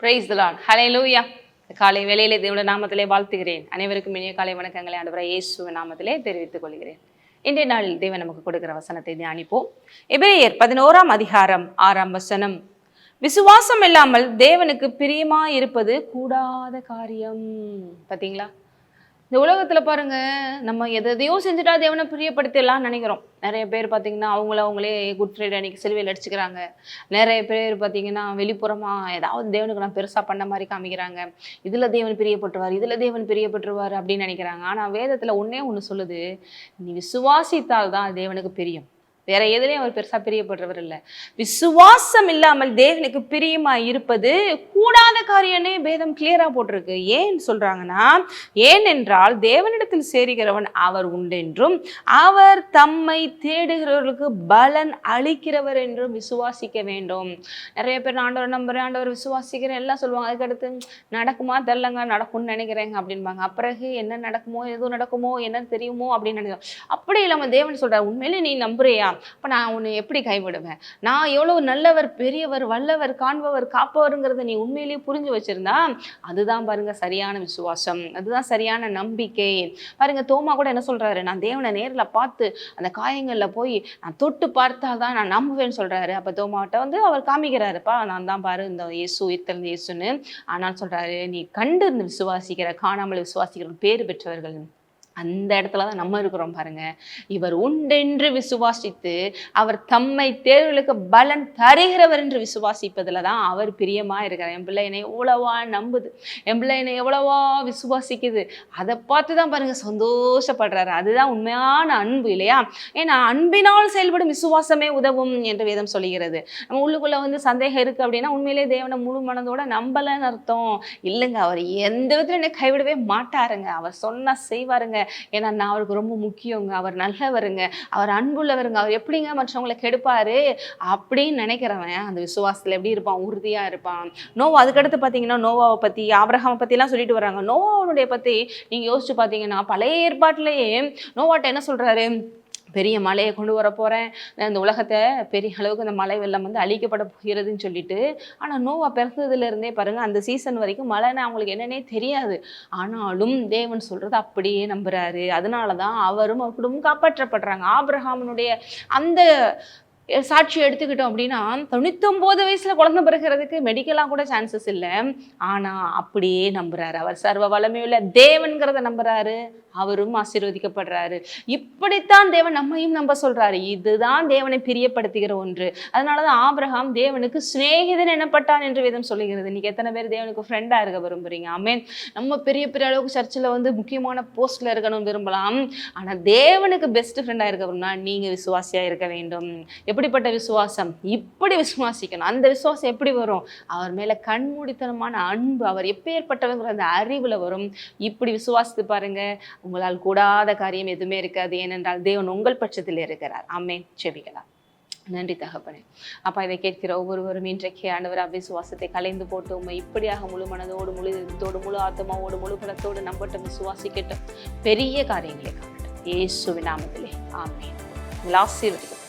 Price தலான் ஹலே லூயா காலை வேளையிலே தேவனுடைய நாமத்திலே வாழ்த்துகிறேன். அனைவருக்கும் இனிய காலை வணக்கங்களை ஆண்டவரை இயேசு நாமத்திலே தெரிவித்துக் கொள்கிறேன். இன்றைய நாளில் தேவன் நமக்கு கொடுக்கிற வசனத்தை தியானிப்போம். எபிரேயர் பதினோராம் அதிகாரம் ஆறாம் வசனம். விசுவாசம் இல்லாமல் தேவனுக்கு பிரியமா இருப்பது கூடாத காரியம். பார்த்தீங்களா இந்த உலகத்தில் பாருங்க நம்ம எதை எதையோ செஞ்சுட்டா தேவனை பிரியப்படுத்திடலாம்னு நினைக்கிறோம். நிறைய பேர் பார்த்தீங்கன்னா அவங்கள அவங்களே குட் ஃப்ரைடே அன்னைக்கு சிலுவையில் அடிச்சுக்கிறாங்க. நிறைய பேர் பார்த்தீங்கன்னா வெளிப்புறமா ஏதாவது தேவனுக்கு நான் பெருசா பண்ண மாதிரி காமிக்கிறாங்க. இதுல தேவன் பிரியப்பட்டுருவார் இதுல தேவன் பிரியப்பட்டுருவார் அப்படின்னு நினைக்கிறாங்க. ஆனா வேதத்துல ஒன்றே ஒன்று சொல்லுது நீ விசுவாசித்தால் தான் தேவனுக்கு பிரியம். வேற எதுலையும் அவர் பெருசா பிரியப்படுறவர் இல்லை. விசுவாசம் இல்லாமல் தேவனுக்கு பிரியமா இருப்பது கூடாத காரியன்னே பேதம் கிளியரா போட்டிருக்கு. ஏன் சொல்றாங்கன்னா ஏனென்றால் தேவனிடத்தில் சேருகிறவன் அவர் உண்டென்றும் அவர் தம்மை தேடுகிறவர்களுக்கு பலன் அளிக்கிறவர் என்றும் விசுவாசிக்க வேண்டும். நிறைய பேர் ஆண்டவர் நம்புறேன் ஆண்டவர் விசுவாசிக்கிறேன் எல்லாம் சொல்லுவாங்க. அதுக்கடுத்து நடக்குமா? தெரிலங்க நடக்கும்னு நினைக்கிறேங்க அப்படின்பாங்க அப்பிறகு என்ன நடக்குமோ எதுவும் நடக்குமோ என்ன தெரியுமோ? அப்படின்னு நினைக்கிறோம். அப்படி இல்லாம தேவன் சொல்றார் உண்மையிலே நீ நம்புறியா? அப்ப நான் உன்னை எப்படி கைவிடுவேன்? நான் எவ்வளவு நல்லவர் பெரியவர் வல்லவர் காண்பவர் காப்பவருங்கிறத நீ உண்மையிலேயே புரிஞ்சு வச்சிருந்தா அதுதான் பாருங்க சரியான விசுவாசம். அதுதான் சரியான நம்பிக்கை. பாருங்க தோமா கூட என்ன சொல்றாரு? நான் தேவனை நேர்ல பார்த்து அந்த காயங்கள்ல போய் நான் தொட்டு பார்த்தாதான் நான் நம்புவேன்னு சொல்றாரு. அப்ப தோமாட்ட வந்து அவர் காமிக்கிறாருப்பா நான் தான் பாரு இந்த இயேசு உயிர்த்தல் இயேசுன்னு. ஆனால் சொல்றாரு நீ கண்டு இருந்து விசுவாசிக்கிற காணாமல் விசுவாசிக்கிற பேர் பெற்றவர்கள். அந்த இடத்துல தான் நம்ம இருக்கிறோம் பாருங்க. இவர் உண்டென்று விசுவாசித்து அவர் தம்மை தேர்வுகளுக்கு பலன் தருகிறவர் என்று விசுவாசிப்பதில் தான் அவர் பிரியமா இருக்கிறார். என் பிள்ளை என்னை எவ்வளவா நம்புது என் பிள்ளை என்னை எவ்வளவா விசுவாசிக்குது அதை பார்த்து தான் பாருங்க சந்தோஷப்படுறாரு. அதுதான் உண்மையான அன்பு இல்லையா? ஏன்னா அன்பினால் செயல்படும் விசுவாசமே உதவும் என்று வேதம் சொல்லுகிறது. நம்ம உள்ளுக்குள்ள வந்து சந்தேகம் இருக்கு அப்படின்னா உண்மையிலேயே தேவனை முழு மனதோட நம்பலைன்னு அர்த்தம். இல்லைங்க அவர் எந்த விதத்துல என்னை கைவிடவே மாட்டாருங்க. அவர் சொன்னா செய்வாருங்க. ஏன்னா நான் அவருக்கு ரொம்ப முக்கியங்க. அவர் நல்லவருங்க. அவர் அன்புள்ளவருங்க. அவர் எப்படிங்க மற்றவங்களை கெடுப்பாரு? அப்படின்னு நினைக்கிறவன் அந்த விசுவாசத்துல எப்படி இருப்பான்? உறுதியா இருப்பான். நோவா அதுக்கடுத்து பார்த்தீங்கன்னா நோவாவை பத்தி ஆபிரகாமை பற்றிலாம் சொல்லிட்டு வராங்க நோவாவுடைய பத்தி நீங்க யோசிச்சு பார்த்தீங்கன்னா பழைய ஏற்பாட்டிலேயே நோவாட்ட என்ன சொல்றாரு? பெரிய மலையை கொண்டு வர போகிறேன் இந்த உலகத்தை பெரிய அளவுக்கு அந்த மலை வெள்ளம் வந்து அழிக்கப்பட போகிறதுன்னு சொல்லிட்டு ஆனால் நோவா பிறந்ததுல இருந்தே அந்த சீசன் வரைக்கும் மழைன்னு அவங்களுக்கு என்னன்னே தெரியாது. ஆனாலும் தேவன் சொல்கிறது அப்படியே நம்புகிறாரு அதனால தான் அவரும் அவர் குடும்பம் காப்பாற்றப்படுறாங்க. ஆப்ரஹாமனுடைய அந்த சாட்சி எடுத்துக்கிட்டோம் அப்படின்னா தொண்ணூத்தொம்போது வயசுல குழந்தை பிறக்கிறதுக்கு மெடிக்கலாக கூட சான்சஸ் இல்லை. ஆனா அப்படியே நம்புறாரு. அவர் சர்வ வளமையுள்ள தேவன்கிறத நம்புறாரு. அவரும் ஆசீர்வதிக்கப்படுறாரு. இப்படித்தான் தேவன் நம்மையும் நம்ப சொல்றாரு. இதுதான் தேவனை பிரியப்படுத்துகிற ஒன்று. அதனால தான் ஆபிரகாம் தேவனுக்கு சிநேகிதன் எனப்பட்டான் என்று விதம் சொல்லுகிறது. இன்னைக்கு எத்தனை பேர் தேவனுக்கு ஃப்ரெண்டாக இருக்க விரும்புறீங்க? ஆமேன் நம்ம பெரிய பெரிய அளவுக்கு சர்ச்சில் வந்து முக்கியமான போஸ்ட்ல இருக்கணும்னு விரும்பலாம். ஆனா தேவனுக்கு பெஸ்ட் ஃப்ரெண்டாக இருக்க விரும்பினா நீங்க விசுவாசியா இருக்க வேண்டும். எப்படிப்பட்ட விசுவாசம்? இப்படி விசுவாசிக்கணும். அந்த விசுவாசம் எப்படி வரும்? அவர் மேலே கண்மூடித்தனமான அன்பு அவர் எப்பேற்பட்டவங்கிற அந்த அறிவில் வரும். இப்படி விசுவாசித்து பாருங்க. உங்களால் கூடாத காரியம் எதுவுமே இருக்காது. ஏனென்றால் தேவன் உங்கள் பட்சத்தில் இருக்கிறார். அம்மே செபிக்கலாம் நன்றி தகப்பனே. அப்பா இதை கேட்கிற ஒவ்வொருவரும் இன்றைக்கு ஆண்டவர் அவிசுவாசத்தை கலைந்து போட்டு உண்மை இப்படியாக முழு மனதோடு முழு இதத்தோடு முழு ஆத்மாவோடு முழு பலத்தோடு நம்பட்டும் விசுவாசிக்கட்டும். பெரிய காரியங்களை காணட்டும் இயேசுவின் நாமத்திலே. ஆமே லாஸ்ட் ஆசீர்வதிக்கும்